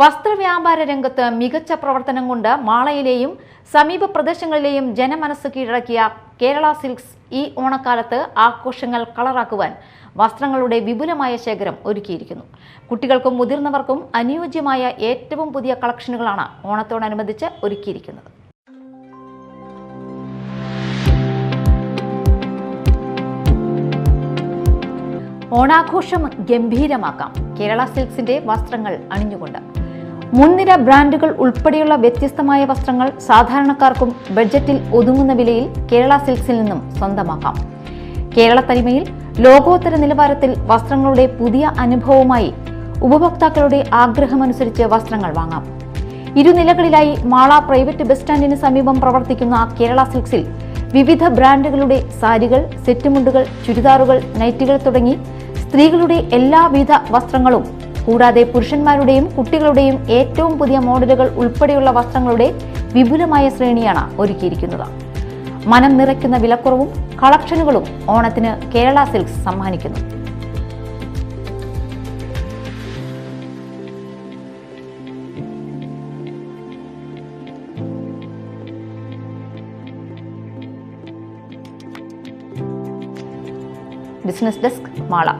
വസ്ത്രവ്യാപാര രംഗത്ത് മികച്ച പ്രവർത്തനം കൊണ്ട് മാളയിലെയും സമീപ പ്രദേശങ്ങളിലെയും ജനമനസ് കീഴടക്കിയ കേരള സിൽക്സ് ഈ ഓണക്കാലത്ത് ആഘോഷങ്ങൾ കളറാക്കുവാൻ വസ്ത്രങ്ങളുടെ വിപുലമായ ശേഖരം ഒരുക്കിയിരിക്കുന്നു. കുട്ടികൾക്കും മുതിർന്നവർക്കും അനുയോജ്യമായ ഏറ്റവും പുതിയ കളക്ഷനുകളാണ് ഓണത്തോടനുബന്ധിച്ച് ഒരുക്കിയിരിക്കുന്നത്. ഓണാഘോഷം ഗംഭീരമാക്കാം. കേരള സിൽക്സിന്റെ വസ്ത്രങ്ങൾ അണിഞ്ഞുകൊണ്ട് മുൻനിര ബ്രാൻഡുകൾ ഉൾപ്പെടെയുള്ള വ്യത്യസ്തമായ വസ്ത്രങ്ങൾ സാധാരണക്കാർക്കും ബഡ്ജറ്റിൽ ഒതുങ്ങുന്ന വിലയിൽ കേരള സിൽക്സിൽ നിന്നും സ്വന്തമാക്കാം. കേരള തനിമയിൽ ലോകോത്തര നിലവാരത്തിൽ വസ്ത്രങ്ങളുടെ പുതിയ അനുഭവവുമായി ഉപഭോക്താക്കളുടെ ആഗ്രഹമനുസരിച്ച് വസ്ത്രങ്ങൾ വാങ്ങാം. ഇരുനിലകളിലായി മാള പ്രൈവറ്റ് ബസ് സ്റ്റാൻഡിന് സമീപം പ്രവർത്തിക്കുന്ന കേരള സിൽക്സിൽ വിവിധ ബ്രാൻഡുകളുടെ സാരികൾ സെറ്റുമുണ്ടുകൾ ചുരിദാറുകൾ നൈറ്റികൾ തുടങ്ങി സ്ത്രീകളുടെ എല്ലാവിധ വസ്ത്രങ്ങളും കൂടാതെ പുരുഷന്മാരുടെയും കുട്ടികളുടെയും ഏറ്റവും പുതിയ മോഡലുകൾ ഉൾപ്പെടെയുള്ള വസ്ത്രങ്ങളുടെ വിപുലമായ ശ്രേണിയാണ് ഒരുക്കിയിരിക്കുന്നത്. മനം നിറയ്ക്കുന്ന വിലക്കുറവും കളക്ഷനുകളും ഓണത്തിന് Kerala silks സമ്മാനിക്കുന്നു. Business desk Mala.